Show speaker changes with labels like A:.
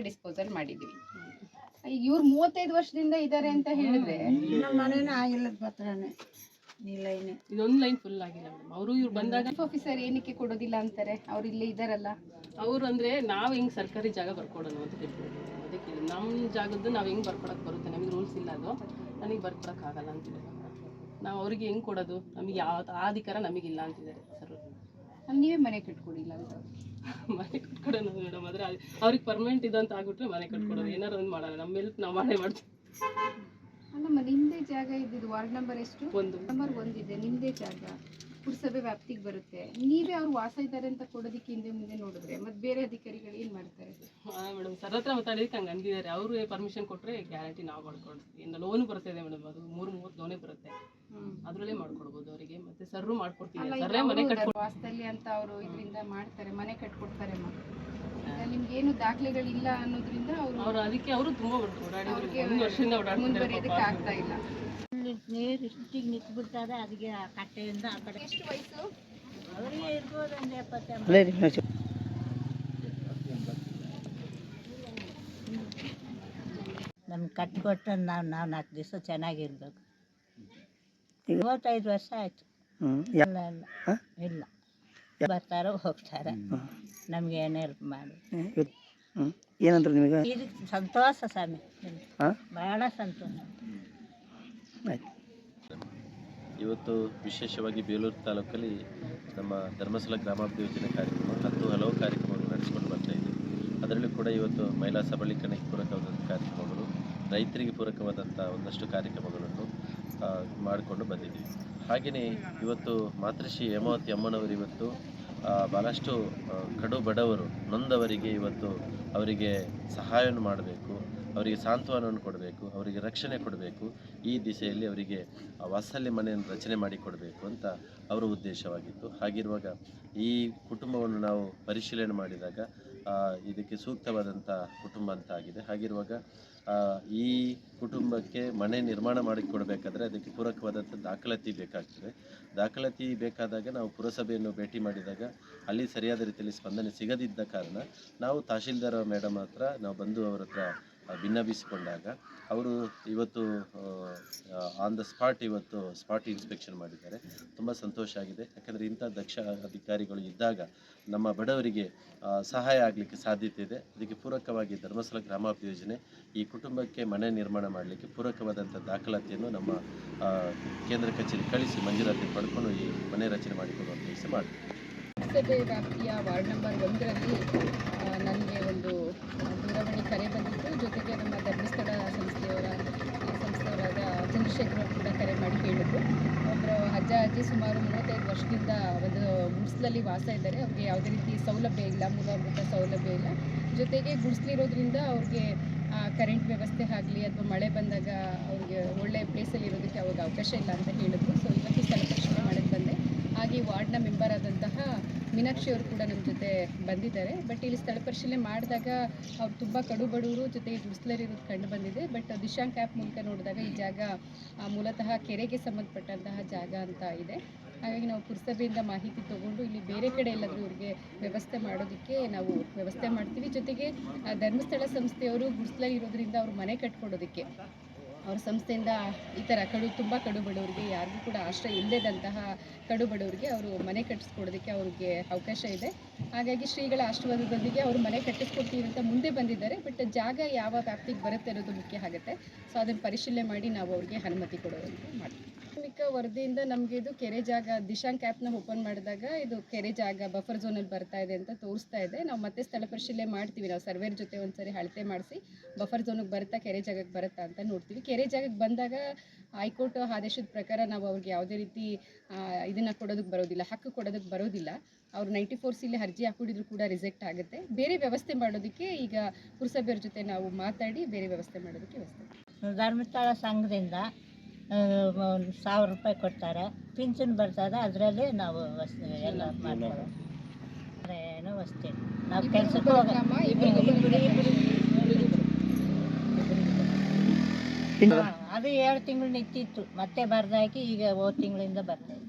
A: Disposal ಮಾಡಿದೀವಿ. ಈಗ ಇವ್ರು ಮೂವತ್ತೈದು ವರ್ಷದಿಂದ ಇದ್ದಾರೆ ಅಂತ ಹೇಳಿದ್ರೆ
B: ನಮ್ಮ ಮನೇನ ಆಗಿಲ್ಲದ ಪತ್ರನೇ
C: ಇದೊಂದು ಲೈನ್ ಫುಲ್ ಆಗಿಲ್ಲ ಮೇಡಮ್ ಅವರು ಇವ್ರು ಬಂದಾಗ
A: ಆಫೀಸರ್ ಏನಕ್ಕೆ ಕೊಡೋದಿಲ್ಲ ಅಂತಾರೆ? ಅವ್ರು ಇಲ್ಲೇ ಇದಾರಲ್ಲ.
C: ಅವ್ರು ಅಂದ್ರೆ ನಾವು ಹೆಂಗ್ ಸರ್ಕಾರಿ ಜಾಗ ಬರ್ಕೊಡೋದು ಅಂತ ತಿಳ್ಕೊಂಡು ಅದಕ್ಕೆ ನಮ್ಮ ಜಾಗದ್ದು ನಾವು ಹೆಂಗ್ ಬರ್ಕೊಡಕ್ ಬರುತ್ತೆ? ನಮಗೆ ರೂಲ್ಸ್ ಇಲ್ಲ ಅದು. ನನಗೆ ಬರ್ಕೊಡಕ್ ಆಗಲ್ಲ ಹೇಳಿದ್ರು ನಾವು ಅವ್ರಿಗೆ ಹೆಂಗ್ ಕೊಡೋದು? ನಮಗೆ ಯಾವ ಆ ಅಧಿಕಾರ ನಮಗಿಲ್ಲ ಅಂತಿದ್ದಾರೆ ಸರ್.
A: ನೀವೇ ಮನೆ ಕಟ್ಕೊಡಿಲ್ಲ ಅಂತ.
C: ಮನೆ ಕಟ್ಕೊಡೋಣ ಮೇಡಮ್ ಆದ್ರೆ ಅವ್ರಿಗೆ ಪರ್ಮನೆಂಟ್ ಇದು ಅಂತ ಆಗ್ಬಿಟ್ರೆ ಮನೆ ಕಟ್ಕೊಡೋದು. ಏನಾರು ಒಂದು ಮಾಡೋಣ ನಮ್ಮ ಹೆಲ್ಪ್ ನಾವು ಮಾಡೇ ಮಾಡ್ತೀವಿ.
A: ಅಲ್ಲಮ್ಮ ನಿಮ್ದೇ ಜಾಗ ಇದ್ದಿದ್ದು ವಾರ್ಡ್ ನಂಬರ್ ಎಷ್ಟು?
C: ಒಂದು.
A: ನಂಬರ್ ಇದೆ ನಿಮ್ದೇ ಜಾಗ. ಪುರಸಭೆ ವ್ಯಾಪ್ತಿಗೆ ಬರುತ್ತೆ. ನೀವೇ ಅವ್ರು ವಾಸ ಇದ್ದಾರೆ ಅಂತ ಕೊಡೋದಕ್ಕೆ ಹಿಂದೆ ಮುಂದೆ ನೋಡಿದ್ರೆ ಮತ್ತೆ ಬೇರೆ ಅಧಿಕಾರಿಗಳು ಏನ್ ಮಾಡ್ತಾರೆ?
C: ಮೇಡಮ್ ಸರ್ ಹತ್ರ ಮಾತಾಡಿದಕ್ಕೆ ಹಂಗೆ ಅಂದಿದ್ದಾರೆ. ಅವರು ಪರ್ಮಿಷನ್ ಕೊಟ್ಟರೆ ಗ್ಯಾರಂಟಿ ನಾವು ಮಾಡ್ಕೊಡ್ತೀವಿ ಇನ್ನು ಲೋನ್ ಇದೆ ಮೇಡಮ್ ಅದು ಮೂರ್ ಮೂವತ್ತು ಲೋನೇ ಬರುತ್ತೆ. ಅದ್ರಲ್ಲೇ ಮಾಡ್ಕೊಡ್ಬೋದು ಅವರಿಗೆ. ಮತ್ತೆ ಸರ್ ಮಾಡ್ಕೊಡ್ತೀವಿ ಸರ್ರೇ ಮನೆ
A: ವಾಸದಲ್ಲಿ ಅಂತ ಅವರು ಇದರಿಂದ ಮಾಡ್ತಾರೆ. ಮನೆ ಕಟ್ಕೊಡ್ತಾರೆ ಅಮ್ಮ. ನಿಮ್ಗೇನು ದಾಖಲೆಗಳಿಲ್ಲ ಅನ್ನೋದ್ರಿಂದ ಅವರು
C: ಅವ್ರು ಅದಕ್ಕೆ ಅವರು ತುಂಬಾ
A: ಮುಂದುವರಿಯೋದಕ್ಕೆ ಆಗ್ತಾ ಇಲ್ಲ.
B: ನೀರು ಇಷ್ಟಿಗೆ ನಿಂತ್ಬಿಡ್ತದೆ ಅದಕ್ಕೆ ಆ ಕಟ್ಟೆಯಿಂದ ಆ ಕಡೆ.
A: ಎಷ್ಟು ವಯಸ್ಸು?
B: ಅವರಿಗೆ ಇರ್ಬೋದು ಒಂದು ಎಪ್ಪತ್ತೆಂಬತ್ತು. ನಮ್ಗೆ ಕಟ್ಟಿಕೊಟ್ಟು ನಾವು ನಾವು ನಾಲ್ಕು ದಿವಸ ಚೆನ್ನಾಗಿರ್ಬೇಕು. ಮೂವತ್ತೈದು ವರ್ಷ ಆಯ್ತು. ಇಲ್ಲ ಇಲ್ಲ. ಇಲ್ಲ. ಬರ್ತಾರೋ ಹೋಗ್ತಾರ. ನಮ್ಗೆ ಏನು ಹೆಲ್ಪ್ ಮಾಡಿ.
D: ಏನಂದ್ರೆ ನಿಮಗೆ
B: ಇದು ಸಂತೋಷ ಸ್ವಾಮಿ.
D: ಹಾಂ?
B: ಬಹಳ ಸಂತೋಷ.
D: ಆಯ್ತು.
E: ಇವತ್ತು ವಿಶೇಷವಾಗಿ ಬೇಲೂರು ತಾಲೂಕಲ್ಲಿ ನಮ್ಮ ಧರ್ಮಸ್ಥಳ ಗ್ರಾಮಾಭಿವೃದ್ಧಿ ಕಾರ್ಯಕ್ರಮ ಹತ್ತು ಹಲವು ಕಾರ್ಯಕ್ರಮಗಳು ನಡೆಸ್ಕೊಂಡು ಬರ್ತಾ ಇದೆ. ಅದರಲ್ಲೂ ಕೂಡ ಇವತ್ತು ಮಹಿಳಾ ಸಬಲೀಕರಣಕ್ಕೆ ಪೂರಕವಾದಂಥ ಕಾರ್ಯಕ್ರಮಗಳು ರೈತರಿಗೆ ಪೂರಕವಾದಂಥ ಒಂದಷ್ಟು ಕಾರ್ಯಕ್ರಮಗಳನ್ನು ಮಾಡಿಕೊಂಡು ಬಂದಿದ್ದೀವಿ. ಹಾಗೆಯೇ ಇವತ್ತು ಮಾತೃಶ್ರೀ ಹೇಮಾವತಿ ಅಮ್ಮನವರು ಇವತ್ತು ಭಾಳಷ್ಟು ಕಡು ಬಡವರು ನೊಂದವರಿಗೆ ಇವತ್ತು ಅವರಿಗೆ ಸಹಾಯವನ್ನು ಮಾಡಬೇಕು, ಅವರಿಗೆ ಸಾಂತ್ವನವನ್ನು ಕೊಡಬೇಕು, ಅವರಿಗೆ ರಕ್ಷಣೆ ಕೊಡಬೇಕು, ಈ ದಿಸೆಯಲ್ಲಿ ಅವರಿಗೆ ವಾತ್ಸಲ್ಯ ಮನೆಯನ್ನು ರಚನೆ ಮಾಡಿಕೊಡಬೇಕು ಅಂತ ಅವರ ಉದ್ದೇಶವಾಗಿತ್ತು. ಹಾಗಿರುವಾಗ ಈ ಕುಟುಂಬವನ್ನು ನಾವು ಪರಿಶೀಲನೆ ಮಾಡಿದಾಗ ಇದಕ್ಕೆ ಸೂಕ್ತವಾದಂಥ ಕುಟುಂಬ ಅಂತ ಆಗಿದೆ. ಹಾಗಿರುವಾಗ ಈ ಕುಟುಂಬಕ್ಕೆ ಮನೆ ನಿರ್ಮಾಣ ಮಾಡಿಕೊಡಬೇಕಾದ್ರೆ ಅದಕ್ಕೆ ಪೂರಕವಾದಂಥ ದಾಖಲಾತಿ ಬೇಕಾಗ್ತದೆ. ದಾಖಲಾತಿ ಬೇಕಾದಾಗ ನಾವು ಪುರಸಭೆಯನ್ನು ಭೇಟಿ ಮಾಡಿದಾಗ ಅಲ್ಲಿ ಸರಿಯಾದ ರೀತಿಯಲ್ಲಿ ಸ್ಪಂದನೆ ಸಿಗದಿದ್ದ ಕಾರಣ ನಾವು ತಹಶೀಲ್ದಾರ್ ಮೇಡಮ್ ಹತ್ರ ನಾವು ಬಂದು ಅವರ ಹತ್ರ ಆ, ಭಿನ್ನವಿಸಿಕೊಂಡಾಗ ಅವರು ಇವತ್ತು ಆನ್ ದ ಸ್ಪಾಟ್ ಇವತ್ತು ಸ್ಪಾಟ್ ಇನ್ಸ್ಪೆಕ್ಷನ್ ಮಾಡಿದ್ದಾರೆ. ತುಂಬ ಸಂತೋಷ ಆಗಿದೆ. ಯಾಕಂದರೆ ಇಂಥ ದಕ್ಷ ಅಧಿಕಾರಿಗಳು ಇದ್ದಾಗ ನಮ್ಮ ಬಡವರಿಗೆ ಸಹಾಯ ಆಗಲಿಕ್ಕೆ ಸಾಧ್ಯತೆ ಇದೆ. ಅದಕ್ಕೆ ಪೂರಕವಾಗಿ ಧರ್ಮಸ್ಥಳ ಗ್ರಾಮಾಭಿಯೋಜನೆ ಯೋಜನೆ ಈ ಕುಟುಂಬಕ್ಕೆ ಮನೆ ನಿರ್ಮಾಣ ಮಾಡಲಿಕ್ಕೆ ಪೂರಕವಾದಂಥ ದಾಖಲಾತಿಯನ್ನು ನಮ್ಮ ಕೇಂದ್ರ ಕಚೇರಿ ಕಳಿಸಿ ಮಂಜೂರಾತಿ ಪಡ್ಕೊಂಡು ಈ ಮನೆ ರಚನೆ ಮಾಡಿಕೊಡುವಂಥ ಕೆಲಸ ಮಾಡಿ
A: ಪುರಸಭೆ ವ್ಯಾಪ್ತಿಯ ವಾರ್ಡ್ ನಂಬರ್ ಒಂದರಲ್ಲಿ ನನಗೆ ಒಂದು ದೂರವಾಣಿ ಕರೆ ಬಂದಿತ್ತು ಜೊತೆಗೆ ನಮ್ಮ ಧರ್ಮಸ್ಥಳ ಸಂಸ್ಥೆಯವರ ಆ, ಸಂಸ್ಥೆಯವರಾದ ಚಂದ್ರಶೇಖರ್ ಕೂಡ ಕರೆ ಮಾಡಿ ಹೇಳಿದ್ರು. ಒಬ್ಬರು ಅಜ್ಜ, ಅಜ್ಜಿ ಸುಮಾರು ಮೂವತ್ತೈದು ವರ್ಷದಿಂದ ಒಂದು ಗುಡ್ಸ್ಲಲ್ಲಿ ವಾಸ ಇದ್ದಾರೆ. ಅವ್ರಿಗೆ ಯಾವುದೇ ರೀತಿ ಸೌಲಭ್ಯ ಇಲ್ಲ, ಮೂಲಭೂತ ಸೌಲಭ್ಯ ಇಲ್ಲ. ಜೊತೆಗೆ ಗುಡ್ಸ್ಲಿರೋದ್ರಿಂದ ಅವ್ರಿಗೆ ಕರೆಂಟ್ ವ್ಯವಸ್ಥೆ ಆಗಲಿ ಅಥವಾ ಮಳೆ ಬಂದಾಗ ಅವ್ರಿಗೆ ಒಳ್ಳೆ ಪ್ಲೇಸಲ್ಲಿ ಇರೋದಕ್ಕೆ ಅವಾಗ ಅವಕಾಶ ಇಲ್ಲ ಅಂತ ಹೇಳಿದ್ರು. ಸೊ ಇವತ್ತು ಸ್ಥಳ ಪರಿಶೀಲನೆ ಮಾಡಕ್ಕೆ ಬಂದೆ. ಹಾಗೆ ವಾರ್ಡ್ನ ಮೆಂಬರ್ ಆದಂತಹ ಮೀನಾಕ್ಷಿ ಅವರು ಕೂಡ ನಮ್ಮ ಜೊತೆ ಬಂದಿದ್ದಾರೆ. ಬಟ್ ಇಲ್ಲಿ ಸ್ಥಳ ಪರಿಶೀಲನೆ ಮಾಡಿದಾಗ ಅವ್ರು ತುಂಬ ಕಡು ಬಡವರು ಜೊತೆಗೆ ಗುಡಿಸ್ಲರಿರೋದು ಕಂಡು ಬಂದಿದೆ. ಬಟ್ ದಿಶಾಂಕ್ ಆ್ಯಪ್ ಮೂಲಕ ನೋಡಿದಾಗ ಈ ಜಾಗ ಮೂಲತಃ ಕೆರೆಗೆ ಸಂಬಂಧಪಟ್ಟಂತಹ ಜಾಗ ಅಂತ ಇದೆ. ಹಾಗಾಗಿ ನಾವು ಪುರಸಭೆಯಿಂದ ಮಾಹಿತಿ ತಗೊಂಡು ಇಲ್ಲಿ ಬೇರೆ ಕಡೆ ಎಲ್ಲಾದರೂ ಇವ್ರಿಗೆ ವ್ಯವಸ್ಥೆ ಮಾಡೋದಕ್ಕೆ ನಾವು ವ್ಯವಸ್ಥೆ ಮಾಡ್ತೀವಿ. ಜೊತೆಗೆ ಧರ್ಮಸ್ಥಳ ಸಂಸ್ಥೆಯವರು ಗುಡಿಸ್ಲಲ್ಲಿ ಇರೋದ್ರಿಂದ ಅವ್ರು ಮನೆ ಕಟ್ಕೊಡೋದಕ್ಕೆ ಅವ್ರ ಸಂಸ್ಥೆಯಿಂದ ಈ ಥರ ಕಡು, ತುಂಬ ಕಡು ಬಡವರಿಗೆ ಯಾರಿಗೂ ಕೂಡ ಆಶ್ರಯ ಇಲ್ಲದಂತಹ ಕಡು ಬಡವರಿಗೆ ಅವರು ಮನೆ ಕಟ್ಟಿಸ್ಕೊಡೋದಕ್ಕೆ ಅವ್ರಿಗೆ ಅವಕಾಶ ಇದೆ. ಹಾಗಾಗಿ ಶ್ರೀಗಳ ಆಶೀರ್ವಾದದೊಂದಿಗೆ ಅವರು ಮನೆ ಕಟ್ಟಿಸ್ಕೊಡ್ತೀವಿ ಅಂತ ಮುಂದೆ ಬಂದಿದ್ದಾರೆ. ಬಟ್ ಜಾಗ ಯಾವ ವ್ಯಾಪ್ತಿಗೆ ಬರುತ್ತೆ ಅನ್ನೋದು ಮುಖ್ಯ ಆಗುತ್ತೆ. ಸೊ ಅದನ್ನು ಪರಿಶೀಲನೆ ಮಾಡಿ ನಾವು ಅವ್ರಿಗೆ ಅನುಮತಿ ಕೊಡೋದಂತ ಮಾಡ್ತೀವಿ. ಪ್ರಾಥಮಿಕ ವರದಿಯಿಂದ ನಮಗೆ ಇದು ಕೆರೆ ಜಾಗ, ದಿಶಾಂಕ್ ಆ್ಯಪ್ನ ಓಪನ್ ಮಾಡಿದಾಗ ಇದು ಕೆರೆ ಜಾಗ ಬಫರ್ ಝೋನಲ್ಲಿ ಬರ್ತಾ ಇದೆ ಅಂತ ತೋರಿಸ್ತಾ ಇದೆ. ನಾವು ಮತ್ತೆ ಸ್ಥಳ ಪರಿಶೀಲನೆ ಮಾಡ್ತೀವಿ. ನಾವು ಸರ್ವೇರ್ ಜೊತೆ ಒಂದ್ಸರಿ ಅಳತೆ ಮಾಡಿಸಿ ಬಫರ್ ಝೋನಿಗೆ ಬರುತ್ತಾ, ಕೆರೆ ಜಾಗಕ್ಕೆ ಬರುತ್ತಾ ಅಂತ ನೋಡ್ತೀವಿ. ಕೆರೆ ಜಾಗಕ್ಕೆ ಬಂದಾಗ ಹೈಕೋರ್ಟ್ ಆದೇಶದ ಪ್ರಕಾರ ನಾವು ಅವ್ರಿಗೆ ಯಾವುದೇ ರೀತಿ ಇದನ್ನು ಕೊಡೋದಕ್ಕೆ ಬರೋದಿಲ್ಲ, ಹಕ್ಕು ಕೊಡೋದಕ್ಕೆ ಬರೋದಿಲ್ಲ. ಅವ್ರು ನೈಂಟಿ ಫೋರ್ ಸಿಲಿ ಅರ್ಜಿ ಹಾಕೊಂಡಿದ್ರು ಕೂಡ ರಿಜೆಕ್ಟ್ ಆಗುತ್ತೆ. ಬೇರೆ ವ್ಯವಸ್ಥೆ ಮಾಡೋದಕ್ಕೆ ಈಗ ಪುರಸಭೆಯವ್ರ ಜೊತೆ ನಾವು ಮಾತಾಡಿ ಬೇರೆ ವ್ಯವಸ್ಥೆ ಮಾಡೋದಕ್ಕೆ ವ್ಯವಸ್ಥೆ
B: ಧರ್ಮಸ್ಥಳ ಸಂಘದಿಂದ ಸಾವಿರ ರೂಪಾಯಿ ಕೊಡ್ತಾರೆ. ಪಿಂಚಣಿ ಬರ್ತದೆ ಅದರಲ್ಲಿ ನಾವು ಎಲ್ಲ ಏನು ವಸ್ತು. ನಾವು ಕೆಲಸಕ್ಕೆ ಹೋಗ? ಅದು ಏಳು ತಿಂಗಳು ನಿಂತಿತ್ತು. ಮತ್ತೆ ಬರ್ದಾಕಿ ಈಗ ಹೋದ ತಿಂಗಳಿಂದ ಬರ್ತಾ ಇದೆ.